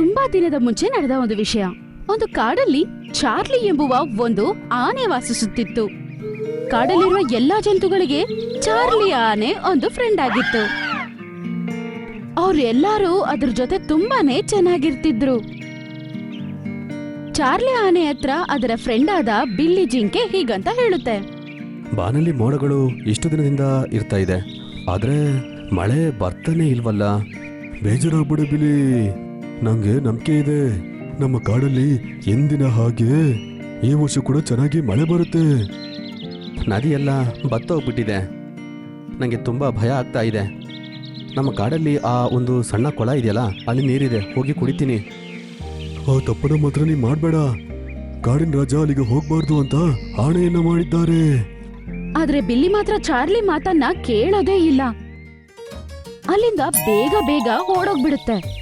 ತುಂಬಾ ದಿನದ ಮುಂಚೆ ನಡೆದ ಒಂದು ವಿಷಯ. ಒಂದು ಕಾಡಲ್ಲಿ ಚಾರ್ಲಿ ಎಂಬುವ ಒಂದು ಆನೆ ವಾಸಿಸುತ್ತಿತ್ತು. ಕಾಡಲ್ಲಿರುವ ಎಲ್ಲಾ ಜಂತುಗಳಿಗೆ ಚಾರ್ಲಿ ಆನೆ ಒಂದು ಫ್ರೆಂಡ್ ಆಗಿತ್ತು. ಅವ್ರೆಲ್ಲಾರು ಅದ್ರ ಜೊತೆ ತುಂಬಾನೇ ಚೆನ್ನಾಗಿರ್ತಿದ್ರು. ಚಾರ್ಲಿ ಆನೆ ಹತ್ರ ಅದರ ಫ್ರೆಂಡ್ ಆದ ಬಿಲ್ಲಿ ಜಿಂಕೆ ಹೀಗಂತ ಹೇಳುತ್ತೆ. ಬಾನಲ್ಲಿ ಮೋಡಗಳು ಇಷ್ಟು ದಿನದಿಂದ ಇರ್ತಾ ಇದೆ. ಆದ್ರೆ ಮಳೆ ಬರ್ತಾನೆ ಇಲ್ವಲ್ಲ? ಬೇಜಾರಾಗ್ಬಿಡು ಬಿಲಿ ನಂಗೆ ನಂಬಿಕೆ ಇದೆ. ನಮ್ಮ ಕಾಡಲ್ಲಿ ಎಂದಿನ ಹಾಗೆ ಈ ವರ್ಷ ಕೂಡ ಚೆನ್ನಾಗಿ ಮಳೆ ಬರುತ್ತೆ. ನದಿಯೆಲ್ಲ ಬತ್ತೋಗ್ಬಿಟ್ಟಿದೆ. ಹೋಗ್ಬಿಟ್ಟಿದೆ ನನಗೆ ತುಂಬಾ ಭಯ ಆಗ್ತಾ ಇದೆ. ನಮ್ಮ ಕಾಡಲ್ಲಿ ಆ ಒಂದು ಸಣ್ಣ ಕೊಳ ಇದೆಯಲ್ಲ ಅಲ್ಲಿ ನೀರಿದೆ ಹೋಗಿ ಕುಡಿತೀನಿ. ಆ ತಪ್ಪನ ಮಾತ್ರ ನೀ ಮಾಡಬೇಡ. ಕಾಡಿನ ರಾಜ ಅಲ್ಲಿಗೆ ಹೋಗ್ಬಾರ್ದು ಅಂತ ಆಣೆಯನ್ನು ಮಾಡಿದ್ದಾರೆ. ಆದ್ರೆ ಬಿಲ್ಲಿ ಮಾತ್ರ ಚಾರ್ಲಿ ಮಾತನ್ನ ಕೇಳೋದೇ ಇಲ್ಲ. ಅಲ್ಲಿಂದ ಬೇಗ ಬೇಗ ಓಡೋಗ್ಬಿಡುತ್ತೆ.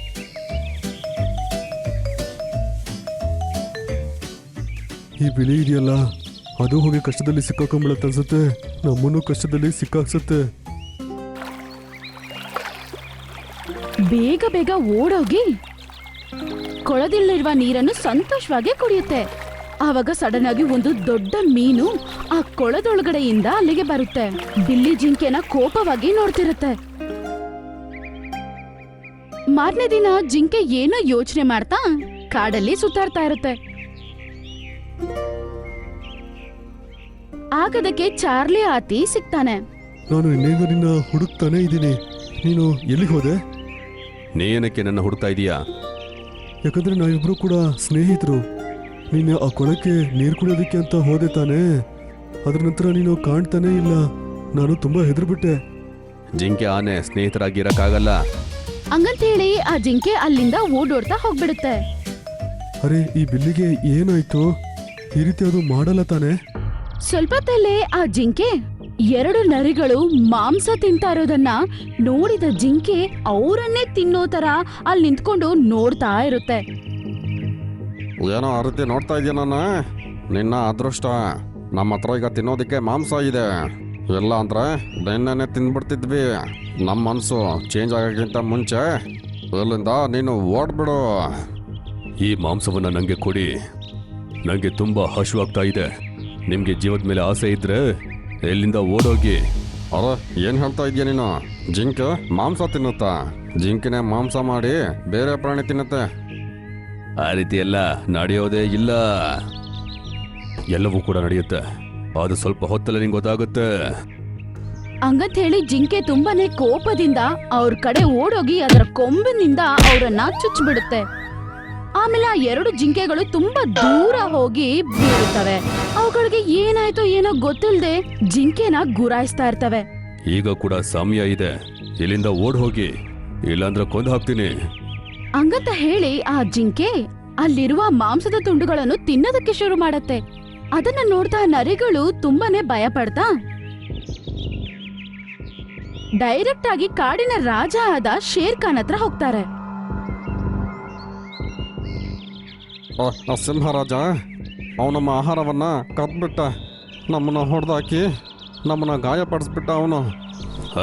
ಈ ಬಿಳಿ ಇದೆಯಲ್ಲ? ಅದು ಹೋಗಿ ಕಷ್ಟದಲ್ಲಿ ಸಿಕ್ಕಾಕೊಂಬಿಡತ್ತೆ ಅನ್ಸುತ್ತೆ ನಮ್ಮನ್ನು ಕಷ್ಟದಲ್ಲಿ ಸಿಕ್ಕಾಕ್ಸುತ್ತೆ. ಬೇಗ ಬೇಗ ಓಡೋಗಿ. ಕೊಳದಲ್ಲಿರುವ ನೀರನ್ನು ಸಂತೋಷವಾಗಿ ಕುಡಿಯುತ್ತೆ. ಆವಾಗ ಸಡನ್ ಆಗಿ ಒಂದು ದೊಡ್ಡ ಮೀನು ಆ ಕೊಳದೊಳಗಡೆಯಿಂದ ಅಲ್ಲಿಗೆ ಬರುತ್ತೆ. ಬಿಲ್ಲಿ ಜಿಂಕೆನ ಕೋಪವಾಗಿ ನೋಡ್ತಿರುತ್ತೆ. ಮಾರನೇ ದಿನ ಜಿಂಕೆ ಏನೋ ಯೋಚನೆ ಮಾಡ್ತಾ ಕಾಡಲ್ಲಿ ಸುತ್ತಾಡ್ತಾ ಇರುತ್ತೆ. ಆಗದಕ್ಕೆ ಚಾರ್ಲಿ ಆತಿ ಸಿಗ್ತಾನೆ. ನಾನು ಇನ್ನೇನು ನಿನ್ನ ಹುಡುಕ್ತಾನೆ ಇದ್ದೀನಿ. ನೀನು ಎಲ್ಲಿಗೆ ಹೋದೆ? ನೀ ಏನಕ್ಕೆ ನನ್ನ ಹುಡುಕ್ತಾ ಇದೀಯಾ? ಯಾಕಂದ್ರೆ ನಾವಿಬ್ರು ಕೂಡ ಸ್ನೇಹಿತರು. ನೀನು ಆ ಕೊಳಕ್ಕೆ ನೀರು ಕುಡಿಯೋದಕ್ಕೆ ಅಂತ ಹೋದೆ ತಾನೇ. ಅದ್ರ ನಂತರ ನೀನು ಕಾಣ್ತಾನೆ ಇಲ್ಲ. ನಾನು ತುಂಬಾ ಹೆದರ್ಬಿಟ್ಟೆ. ಜಿಂಕೆ ಆನೆ ಸ್ನೇಹಿತರಾಗಿರಕ್ಕಾಗಲ್ಲ. ಹಂಗಂತೇಳಿ ಆ ಜಿಂಕೆ ಅಲ್ಲಿಂದ ಓಡೋಡ್ತಾ ಹೋಗ್ಬಿಡುತ್ತೆ. ಅರೆ ಈ ಬಿಲ್ಲಿಗೆ ಏನಾಯ್ತು? ಈ ರೀತಿ ಅದು ಮಾಡಲ್ಲ ತಾನೇ? ಸ್ವಲ್ಪತ್ತಲ್ಲೇ ಆ ಜಿಂಕೆ? ಎರಡು ನರಿಗಳು ಮಾಂಸ ತಿಂತಾ ಇರೋದನ್ನ ನೋಡಿದ ಜಿಂಕೆ ಅವರನ್ನೇ ತಿನ್ನೋ ತರ ಅಲ್ಲಿ ನಿಂತ್ಕೊಂಡು ನೋಡ್ತಾ ಇರುತ್ತೆ. ಏನೋ ಆ ರೀತಿ ನೋಡ್ತಾ ಇದೆಯಾ ನಾನು? ನಿನ್ನ ಅದೃಷ್ಟ. ನಮ್ಮ ಹತ್ರ ಈಗ ತಿನ್ನೋದಕ್ಕೆ ಮಾಂಸ ಇದೆ. ಇಲ್ಲ ಅಂದ್ರೆ ನಿನ್ನೆ ತಿನ್ಬಿಡ್ತಿದ್ವಿ. ನಮ್ಮ ಮನಸ್ಸು ಚೇಂಜ್ ಆಗೋಕ್ಕಿಂತ ಮುಂಚೆ ಇಲ್ಲಿಂದ ನೀನು ಓಡ್ಬಿಡು. ಈ ಮಾಂಸವನ್ನ ನಂಗೆ ಕೊಡಿ. ನಂಗೆ ತುಂಬಾ ಹಶುವಾಗ್ತಾ ಇದೆ. ನಿಮ್ಗೆ ಜೀವದ ಮೇಲೆ ಆಸೆ ಇದ್ರೆ ಎಲ್ಲಿಂದ ಓಡೋಗಿ? ಅರ ಏನು ಹೇಳ್ತಾ ಇದೆಯಾ ನೀನು? ಜಿಂಕೆ ಮಾಂಸ ತಿನ್ನುತ್ತಾ? ಜಿಂಕಿನೇ ಮಾಂಸ ಮಾಡಿ ಬೇರೆ ಪ್ರಾಣಿ ತಿನ್ನುತ್ತೆ. ಆ ರೀತಿ ಎಲ್ಲ ನಡೆಯೋದೇ ಇಲ್ಲ. ಎಲ್ಲವೂ ಕೂಡ ನಡೆಯುತ್ತೆ. ಅದು ಸ್ವಲ್ಪ ಹೊತ್ತಲ್ಲ ನಿಂಗೆ ಗೊತ್ತಾಗುತ್ತೆ. ಹಂಗಂತ ಹೇಳಿ ಜಿಂಕೆ ತುಂಬಾನೇ ಕೋಪದಿಂದ ಅವ್ರ ಕಡೆ ಓಡೋಗಿ ಅದರ ಕೊಂಬಿನಿಂದ ಅವರನ್ನ ಚುಚ್ಚಿಬಿಡುತ್ತೆ ಆಮೇಲೆ ಆ ಎರಡು ಜಿಂಕೆಗಳು ತುಂಬಾ ದೂರ ಹೋಗಿ ಬೀಳುತ್ತವೆ. ಅವುಗಳಿಗೆ ಏನಾಯ್ತೋ ಏನೋ ಗೊತ್ತಿಲ್ಲದೆ ಜಿಂಕೆನ ಗುರಾಯಿಸ್ತಾ ಇರ್ತವೆ. ಈಗ ಕೂಡ ಸಮಯ ಇದೆ. ಇಲ್ಲಿಂದ ಓಡ್ ಹೋಗಿ ಇಲ್ಲಾಂದ್ರೆ ಕೊಂದು ಹಾಕ್ತೀನಿ. ಹಂಗಂತ ಹೇಳಿ ಆ ಜಿಂಕೆ ಅಲ್ಲಿರುವ ಮಾಂಸದ ತುಂಡುಗಳನ್ನು ತಿನ್ನೋದಕ್ಕೆ ಶುರು ಮಾಡತ್ತೆ. ಅದನ್ನ ನೋಡ್ತಾ ನರಿಗಳು ತುಂಬಾನೇ ಭಯ ಪಡ್ತಾ ಡೈರೆಕ್ಟ್ ಆಗಿ ಕಾಡಿನ ರಾಜ ಆದ ಶೇರ್ ಖಾನ್ ಹತ್ರ ಹೋಗ್ತಾರೆ. ಆ, ಆ ಸಿಂಹರಾಜ ಅವನು ನಮ್ಮ ಆಹಾರವನ್ನು ಕದ್ಬಿಟ್ಟ. ನಮ್ಮನ್ನ ಹೊಡೆದಾಕಿ ನಮ್ಮನ್ನ ಗಾಯಪಡಿಸ್ಬಿಟ್ಟ ಅವನು. ಹ?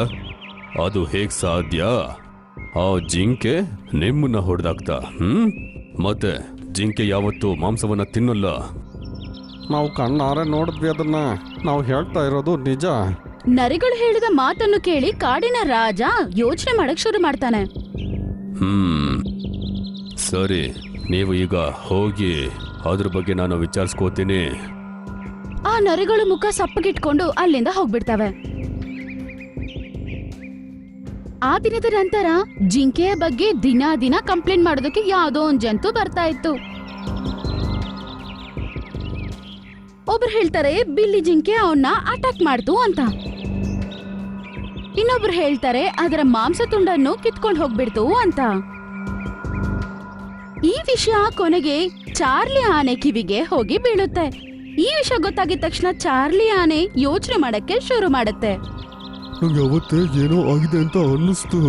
ಅದು ಹೇಗೆ ಸಾಧ್ಯ? ಆ ಜಿಂಕೆ ನಿಮ್ಮನ್ನ ಹೊಡೆದಾಕ್ತ ಹ್ಮ್? ಮತ್ತೆ ಜಿಂಕೆ ಯಾವತ್ತೂ ಮಾಂಸವನ್ನ ತಿನ್ನಲ್ಲ. ನಾವು ಕಣ್ಣಾರೆ ನೋಡಿದ್ವಿ ಅದನ್ನ. ನಾವು ಹೇಳ್ತಾ ಇರೋದು ನಿಜ. ನರಿಗಳು ಹೇಳಿದ ಮಾತನ್ನು ಕೇಳಿ ಕಾಡಿನ ರಾಜ ಯೋಚನೆ ಮಾಡಕ್ ಶುರು ಮಾಡ್ತಾನೆ. ಹ್ಮ್. ಸರಿ. ನೀವು ಈಗ ಹೋಗಿ ಅದ್ರ ಬಗ್ಗೆ ನಾನು ವಿಚಾರಿಸ್ಕೋತೀನಿ. ಆ ನರಿಗಳು ಮುಖ ಸಪ್ಪಗಿಟ್ಕೊಂಡು ಅಲ್ಲಿಂದ ಹೋಗ್ಬಿಡ್ತವೆ. ಆ ದಿನದ ನಂತರ ಜಿಂಕೆಯ ಬಗ್ಗೆ ದಿನ ದಿನ ಕಂಪ್ಲೇಂಟ್ ಮಾಡೋದಕ್ಕೆ ಯಾವುದೋ ಒಂದ್ ಜಂತು ಬರ್ತಾ ಇತ್ತು. ಒಬ್ರು ಹೇಳ್ತಾರೆ, ಬಿಲ್ಲಿ ಜಿಂಕೆ ಅವನ್ನ ಅಟ್ಯಾಕ್ ಮಾಡ್ತು ಅಂತ. ಇನ್ನೊಬ್ರು ಹೇಳ್ತಾರೆ, ಅದರ ಮಾಂಸ ತುಂಡನ್ನು ಕಿತ್ಕೊಂಡು ಹೋಗ್ಬಿಡ್ತು ಅಂತ. ಈ ವಿಷಯ ಕೊನೆಗೆ ಚಾರ್ಲಿ ಆನೆ ಕಿವಿಗೆ ಹೋಗಿ ಬೀಳುತ್ತೆ. ಈ ವಿಷಯ ಗೊತ್ತಾಗಿದ ತಕ್ಷಣ ಚಾರ್ಲಿ ಆನೆ ಯೋಚನೆ ಮಾಡಕ್ಕೆ ಶುರು ಮಾಡುತ್ತೆ. ನಂಗೆ ಅವತ್ತೇ ಏನೋ ಆಗಿದೆ ಅಂತ ಅನ್ನಿಸ್ತು.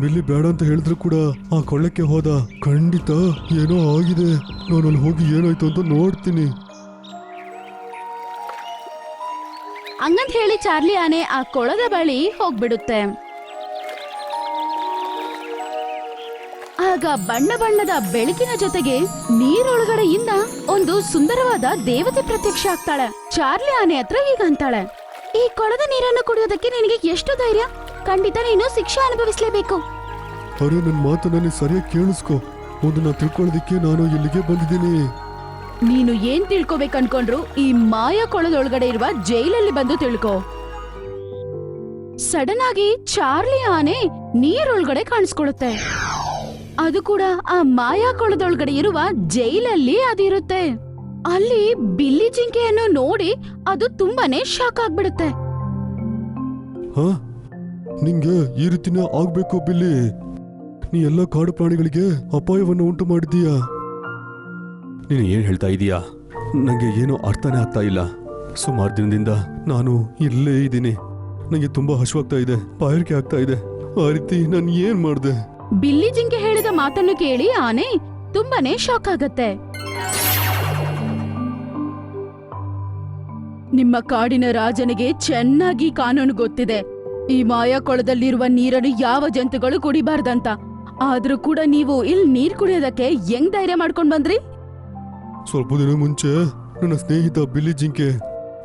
ಬಿಲ್ಲಿ ಬೇಡ ಅಂತ ಹೇಳಿದ್ರು ಕೂಡ ಆ ಕೊಳ್ಳಕ್ಕೆ ಹೋದ ಖಂಡಿತ ಏನೋ ಆಗಿದೆ. ನಾನು ಅಲ್ಲಿ ಹೋಗಿ ಏನಾಯ್ತು ಅಂತ ನೋಡ್ತೀನಿ. ಹಂಗಂತ ಹೇಳಿ ಚಾರ್ಲಿ ಆನೆ ಆ ಕೊಳದ ಬಳಿ ಹೋಗ್ಬಿಡುತ್ತೆ. ಆಗ ಬಣ್ಣ ಬಣ್ಣದ ಬೆಳಕಿನ ಜೊತೆಗೆ ನೀರೊಳಗಡೆಯಿಂದ ಒಂದು ಸುಂದರವಾದ ದೇವತೆ ಪ್ರತ್ಯಕ್ಷ ಆಗ್ತಾಳೆ. ಚಾರ್ಲಿ ಆನೆ ಹತ್ರ ಈಗ ಅಂತಾಳೆ. ಈ ಕೊಳದ ನೀರನ್ನು ಕುಡಿಯೋದಕ್ಕೆ ನಿನಗೆ ಎಷ್ಟು ಧೈರ್ಯ? ಖಂಡಿತ ನೀನು ಶಿಕ್ಷೆ ಅನುಭವಿಸಲೇಬೇಕು. ಅರೆ ನನ್ನ ಮಾತು ನನಗೆ ಸರಿಯಾಗಿ ಕೇಳಿಸ್ಕೊ. ಅದನ್ನ ತಿಳ್ಕೊಳ್ಳೋದಕ್ಕೆ ನಾನು ಇಲ್ಲಿಗೆ ಬಂದಿದ್ದೀನಿ. ನೀನು ಏನ್ ತಿಳ್ಕೊಬೇಕು ಅನ್ಕೊಂಡ್ರು ಈ ಮಾಯ ಕೊಳದೊಳಗಡೆ ಇರುವ ಜೈಲಲ್ಲಿ ಬಂದು ತಿಳ್ಕೊ. ಸಡನ್ ಆಗಿ ಚಾರ್ಲಿ ಆನೆ ನೀರೊಳಗಡೆ ಕಾಣಿಸ್ಕೊಳ್ಳುತ್ತೆ. ಅದು ಕೂಡ ಆ ಮಾಯಾ ಕೊಳದೊಳಗಡೆ ಇರುವ ಜೈಲಲ್ಲಿ ಅದಿರುತ್ತೆ. ಅಲ್ಲಿ ಬಿಲ್ಲಿ ಜಿಂಕೆಯನ್ನು ನೋಡಿ ಅದು ತುಂಬಾನೇ ಶಾಕ್ ಆಗ್ಬಿಡುತ್ತೆ. ಹಾ? ನಿಂಗೆ ಈ ರೀತಿನೇ ಆಗ್ಬೇಕು ಬಿಲ್ಲಿ. ನೀ ಎಲ್ಲ ಕಾಡು ಪ್ರಾಣಿಗಳಿಗೆ ಅಪಾಯವನ್ನು ಉಂಟು ಮಾಡಿದೀಯಾ ನೀನು ಏನ್ ಹೇಳ್ತಾ ಇದೀಯಾ? ನಂಗೆ ಏನೂ ಅರ್ಥನೇ ಆಗ್ತಾ ಇಲ್ಲ. ಸುಮಾರು ದಿನದಿಂದ ನಾನು ಇಲ್ಲೇ ಇದ್ದೀನಿ. ನಂಗೆ ತುಂಬಾ ಹಸುವಾಗ್ತಾ ಇದೆ ಬಾಯಾರಿಕೆ ಆಗ್ತಾ ಇದೆ. ಆ ರೀತಿ ನಾನು ಏನ್ ಮಾಡಿದೆ? ಬಿಲ್ಲಿ ಜಿಂಕೆ ಮಾತನ್ನು ಕೇಳಿ ಆನೆ ತುಂಬಾನೇ ಶಾಕ್ ಆಗತ್ತೆ. ನಿಮ್ಮ ಕಾಡಿನ ರಾಜನಿಗೆ ಚೆನ್ನಾಗಿ ಕಾನೂನು ಗೊತ್ತಿದೆ. ಈ ಮಾಯಾ ಕೊಳದಲ್ಲಿರುವ ನೀರನ್ನು ಯಾವ ಜಂತುಗಳು ಕುಡಿಬಾರ್ದಂತ. ಆದ್ರೂ ಕೂಡ ನೀವು ಇಲ್ಲಿ ನೀರ್ ಕುಡಿಯೋದಕ್ಕೆ ಹೆಂಗ್ ಧೈರ್ಯ ಮಾಡ್ಕೊಂಡ್ ಬಂದ್ರಿ? ಸ್ವಲ್ಪ ದಿನ ಮುಂಚೆ ನನ್ನ ಸ್ನೇಹಿತ ಬಿಲ್ಲಿ ಜಿಂಕೆ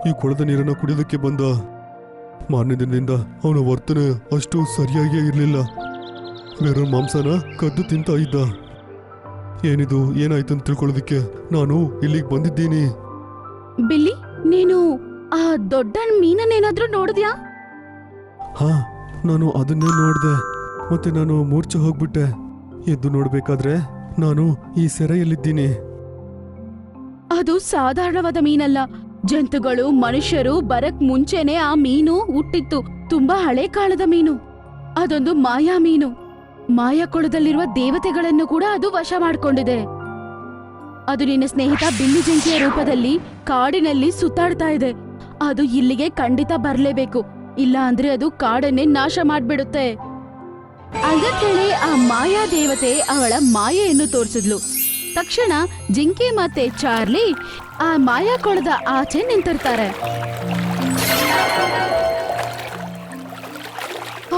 ಈ ಕೊಳದ ನೀರನ್ನು ಕುಡಿಯೋದಕ್ಕೆ ಬಂದ. ಮಾರನೇ ದಿನದಿಂದ ಅವನ ವರ್ತನೆ ಅಷ್ಟು ಸರಿಯಾಗಿ ಇರಲಿಲ್ಲ. ಬೇರೆ ಮಾಂಸನ ಕದ್ದು ತಿಂತ ಇದ್ದ. ಏನಿದು ಏನಾಯ್ತು ಅಂತ ತಿಳ್ಕೊಳ್ಳೋದಕ್ಕೆ ನಾನು ಇಲ್ಲಿಗೆ ಬಂದಿದ್ದೀನಿ. ಬಿಲ್ಲಿ ನೀನು ಆ ದೊಡ್ಡ ಮೀನನ್ನೇನಾದ್ರೂ ನೋಡಿದ್ಯಾ? ಹಾ ನಾನು ಅದನ್ನೇ ನೋಡಿದೆ. ಮತ್ತೆ ನಾನು ಮೂರ್ಛೆ ಹೋಗ್ಬಿಟ್ಟೆ. ಎದ್ದು ನೋಡ್ಬೇಕಾದ್ರೆ ನಾನು ಈ ಸೆರೆಯಲ್ಲಿದ್ದೀನಿ. ಅದು ಸಾಧಾರಣವಾದ ಮೀನಲ್ಲ. ಜಂತುಗಳು ಮನುಷ್ಯರು ಬರಕ್ ಮುಂಚೆನೆ ಆ ಮೀನು ಹುಟ್ಟಿತ್ತು. ತುಂಬಾ ಹಳೆ ಕಾಲದ ಮೀನು. ಅದೊಂದು ಮಾಯಾ ಮೀನು. ಮಾಯಾ ಕೊಳದಲ್ಲಿರುವ ದೇವತೆಗಳನ್ನು ಕೂಡ ಅದು ವಶ ಮಾಡಿಕೊಂಡಿದೆ. ಅದು ನಿನ್ನ ಸ್ನೇಹಿತ ಬಿಲ್ಲಿ ಜಿಂಕೆಯ ರೂಪದಲ್ಲಿ ಕಾಡಿನಲ್ಲಿ ಸುತ್ತಾಡ್ತಾ ಇದೆ. ಅದು ಇಲ್ಲಿಗೆ ಖಂಡಿತ ಬರಲೇಬೇಕು. ಇಲ್ಲ ಅಂದ್ರೆ ಅದು ಕಾಡನ್ನೇ ನಾಶ ಮಾಡ್ಬಿಡುತ್ತೆ. ಹೇಳಿ ಆ ಮಾಯಾ ದೇವತೆ ಅವಳ ಮಾಯೆಯನ್ನು ತೋರಿಸಿದ್ಲು. ತಕ್ಷಣ ಜಿಂಕೆ ಮತ್ತೆ ಚಾರ್ಲಿ ಆ ಮಾಯಾ ಕೊಳದ ಆಚೆ ನಿಂತಿರ್ತಾರೆ.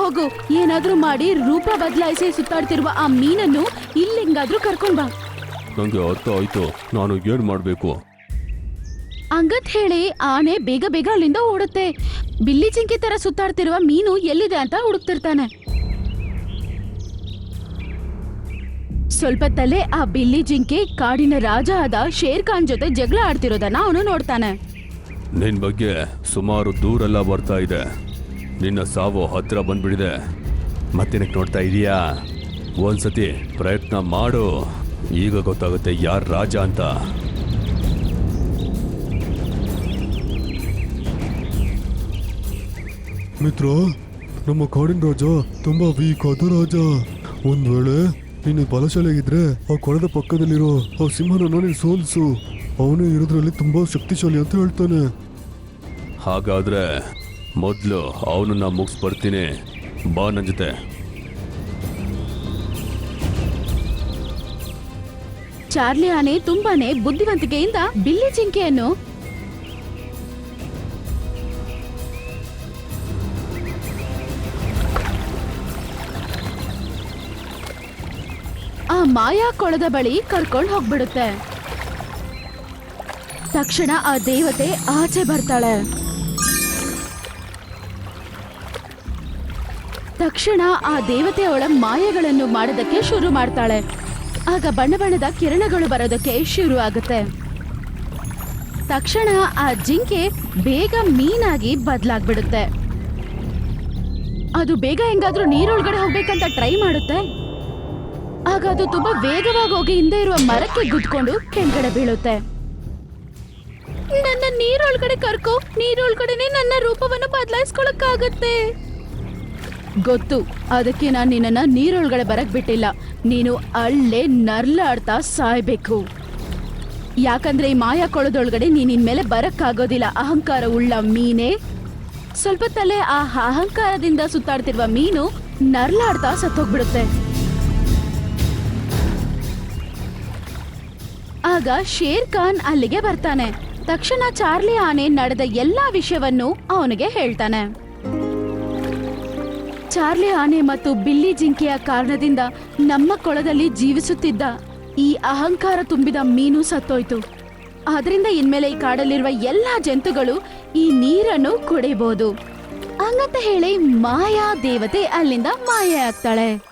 ಹೋಗು. ಏನಾದ್ರೂ ಮಾಡಿ ರೂಪ ಬದಲಾಯಿಸಿ ಸುತ್ತಾಡ್ತಿರುವ ಆ ಮೀನನ್ನು ಇಲ್ಲಿಂಗಾದ್ರೂ ಕರ್ಕೊಂಡ್ ಬಾ. ನಂಗೆ ಅರ್ಥ ಆಯ್ತು. ನಾನು ಏನ್ ಮಾಡ್ಬೇಕು? ಅಂಗತ್ ಹೇಳಿ ಆನೆ ಬೇಗ ಬೇಗ ಅಲ್ಲಿಂದ ಓಡುತ್ತೆ. ಬಿಲ್ಲಿ ಜಿಂಕೆ ತರ ಸುತ್ತಾಡ್ತಿರುವ ಮೀನು ಎಲ್ಲಿದೆ ಅಂತ ಹುಡುಕ್ತಿರ್ತಾನೆ. ಸ್ವಲ್ಪ ತಲೆ ಆ ಬಿಲ್ಲಿ ಜಿಂಕೆ ಕಾಡಿನ ರಾಜ ಆದ ಶೇರ್ ಖಾನ್ ಜೊತೆ ಜಗಳ ಆಡ್ತಿರೋದನ್ನ ಅವನು ನೋಡ್ತಾನೆ. ನಿನ್ ಬಗ್ಗೆ ಸುಮಾರು ದೂರೆಲ್ಲ ಬರ್ತಾ ಇದೆ. ನಿನ್ನ ಸಾವು ಹತ್ರ ಬಂದ್ಬಿಡಿದೆ. ಮತ್ತೇನಕ್ಕೆ ನೋಡ್ತಾ ಇದೀಯಾ? ಒಂದ್ಸತಿ ಪ್ರಯತ್ನ ಮಾಡು. ಈಗ ಗೊತ್ತಾಗುತ್ತೆ ಯಾರು ರಾಜ ಅಂತ. ಮಿತ್ರ ನಮ್ಮ ಕಾಡಿನ ರಾಜ ತುಂಬಾ ವೀಕ್ ಆದ ರಾಜ. ಒಂದ್ ವೇಳೆ ನೀನು ಬಲಶಾಲಿಯಾಗಿದ್ರೆ ಆ ಕೊಳದ ಪಕ್ಕದಲ್ಲಿರೋ ಆ ಸಿಂಹನ ನೀನು ಸೋಲಿಸು. ಅವನು ಇರೋದ್ರಲ್ಲಿ ತುಂಬಾ ಶಕ್ತಿಶಾಲಿ ಅಂತ ಹೇಳ್ತಾನೆ. ಹಾಗಾದ್ರೆ ಮೊದಲು ಅವನನ್ನ ಮುಗಿಸ್ ಬರ್ತೀನಿ ಬಾ ನನ್ನ ಜೊತೆ. ಚಾರ್ಲಿ ಆನೆ ತುಂಬಾನೇ ಬುದ್ಧಿವಂತಿಕೆಯಿಂದ ಬಿಲ್ಲಿ ಜಿಂಕೆಯನ್ನು ಆ ಮಾಯಾ ಕೊಳದ ಬಳಿ ಕರ್ಕೊಂಡು ಹೋಗ್ಬಿಡುತ್ತೆ. ತಕ್ಷಣ ಆ ದೇವತೆ ಆಚೆ ಬರ್ತಾಳೆ. ತಕ್ಷಣ ಆ ದೇವತೆ ಅವಳ ಮಾಯಗಳನ್ನು ಮಾಡೋದಕ್ಕೆ ಶುರು ಮಾಡ್ತಾಳೆ. ಆಗ ಬಣ್ಣ ಬಣ್ಣದ ಕಿರಣಗಳು ಬರೋದಕ್ಕೆ ಶುರು ಆಗುತ್ತೆ. ತಕ್ಷಣ ಆ ಜಿಂಕೆ ಬೇಗ ಮೀನಾಗಿ ಬದಲಾಗ್ಬಿಡುತ್ತೆ. ಅದು ಬೇಗ ಹೆಂಗಾದ್ರೂ ನೀರೊಳಗಡೆ ಹೋಗ್ಬೇಕಂತ ಟ್ರೈ ಮಾಡುತ್ತೆ. ಆಗ ಅದು ತುಂಬಾ ವೇಗವಾಗಿ ಹೋಗಿ ಹಿಂದೆ ಇರುವ ಮರಕ್ಕೆ ಗುದ್ಕೊಂಡು ಕೆಳಗಡೆ ಬೀಳುತ್ತೆ. ನನ್ನ ನೀರೊಳಗಡೆ ಕರ್ಕೋ, ನೀರೊಳಗಡೆನೆ ನನ್ನ ರೂಪವನ್ನು ಬದಲಾಯಿಸ್ಕೊಳಕ್ಕಾಗತ್ತೆ. ಗೊತ್ತು. ಅದಕ್ಕೆ ನಾನು ನಿನ್ನನ್ನ ನೀರೊಳಗಡೆ ಬರಕ್ ಬಿಟ್ಟಿಲ್ಲ. ನೀನು ಅಲ್ಲೇ ನರ್ಲಾಡ್ತಾ ಸಾಯ್ಬೇಕು. ಯಾಕಂದ್ರೆ ಈ ಮಾಯಾ ಕೊಳದೊಳಗಡೆ ನೀನ್ ಇನ್ಮೇಲೆ ಬರಕ್ಕಾಗೋದಿಲ್ಲ. ಅಹಂಕಾರ ಉಳ್ಳ ಮೀನೇ. ಸ್ವಲ್ಪ ತಲೆ ಆ ಅಹಂಕಾರದಿಂದ ಸುತ್ತಾಡ್ತಿರುವ ಮೀನು ನರ್ಲಾಡ್ತಾ ಸತ್ತೋಗ್ಬಿಡುತ್ತೆ. ಆಗ ಶೇರ್ ಖಾನ್ ಅಲ್ಲಿಗೆ ಬರ್ತಾನೆ. ತಕ್ಷಣ ಚಾರ್ಲಿ ಆನೆ ನಡೆದ ಎಲ್ಲಾ ವಿಷಯವನ್ನು ಅವನಿಗೆ ಹೇಳ್ತಾನೆ. ಚಾರ್ಲಿ ಆನೆ ಮತ್ತು ಬಿಲ್ಲಿ ಜಿಂಕೆಯ ಕಾರಣದಿಂದ ನಮ್ಮ ಕೊಳದಲ್ಲಿ ಜೀವಿಸುತ್ತಿದ್ದ ಈ ಅಹಂಕಾರ ತುಂಬಿದ ಮೀನು ಸತ್ತೋಯ್ತು. ಅದರಿಂದ ಇನ್ಮೇಲೆ ಈ ಕಾಡಲ್ಲಿರುವ ಎಲ್ಲಾ ಜಂತುಗಳು ಈ ನೀರನ್ನು ಕುಡಿಬಹುದು ಹಂಗಂತ ಹೇಳಿ ಮಾಯಾ ದೇವತೆ ಅಲ್ಲಿಂದ ಮಾಯ ಆಗ್ತಾಳೆ.